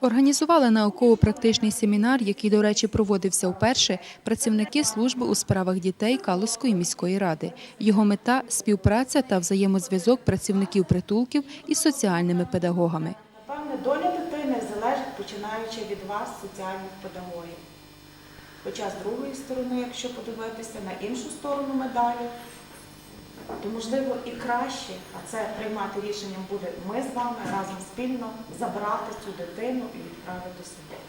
Організували науково-практичний семінар, який, до речі, проводився вперше працівники служби у справах дітей Калузької міської ради. Його мета співпраця та взаємозв'язок працівників притулків із соціальними педагогами. Напевне, доля дитини залежить починаючи від вас, соціальних педагогів. Хоча з другої сторони, якщо подивитися на іншу сторону медалі, то можливо і краще, а це приймати рішенням буде ми з вами разом спільно забрати цю дитину і відправити сюди.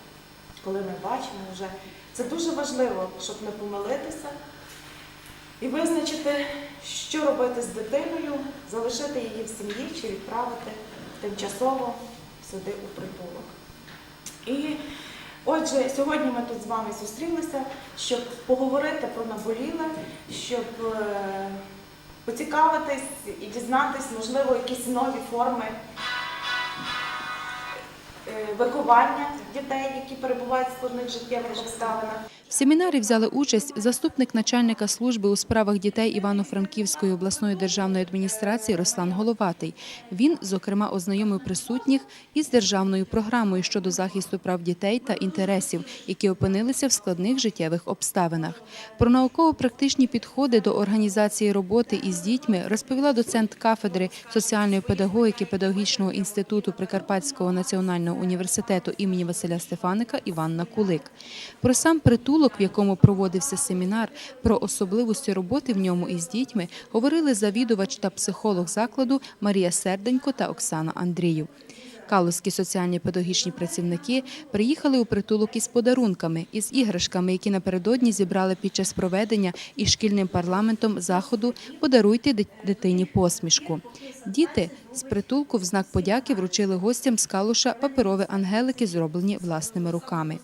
Коли ми бачимо вже, це дуже важливо, щоб не помилитися і визначити, що робити з дитиною, залишити її в сім'ї чи відправити тимчасово сюди у притулок. І отже, сьогодні ми тут з вами зустрілися, щоб поговорити про наболіле, щоб е, поцікавитись і дізнатись, можливо, якісь нові форми е, виховання дітей, які перебувають в складних життєвих обставинах. В семінарі взяли участь заступник начальника служби у справах дітей Івано-Франківської обласної державної адміністрації Руслан Головатий. Він, зокрема, ознайомив присутніх із державною програмою щодо захисту прав дітей та інтересів, які опинилися в складних життєвих обставинах. Про науково-практичні підходи до організації роботи із дітьми розповіла доцент кафедри соціальної педагогіки Педагогічного інституту Прикарпатського національного університету імені Василя Стефаника Іванна Кулик. Про сам притулок, в якому проводився семінар, про особливості роботи в ньому із дітьми говорили завідувач та психолог закладу Марія Серденько та Оксана Андріїв. Калузькі соціальні педагогічні працівники приїхали у притулок із подарунками, із іграшками, які напередодні зібрали під час проведення із шкільним парламентом заходу Подаруйте дитині посмішку. Діти з притулку в знак подяки вручили гостям з Калуша паперові ангелики, зроблені власними руками.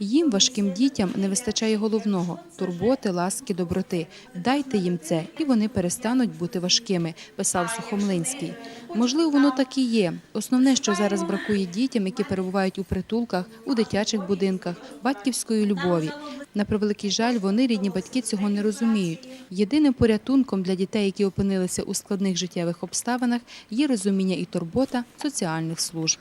Їм, важким дітям, не вистачає головного турботи, ласки, доброти. Дайте їм це, і вони перестануть бути важкими, писав Сухомлинський. Можливо, воно так і є. Основне, що зараз бракує дітям, які перебувають у притулках, у дитячих будинках, батьківської любові. На превеликий жаль, вони, рідні батьки, цього не розуміють. Єдиним порятунком для дітей, які опинилися у складних життєвих обставинах, є розуміння і турбота соціальних служб.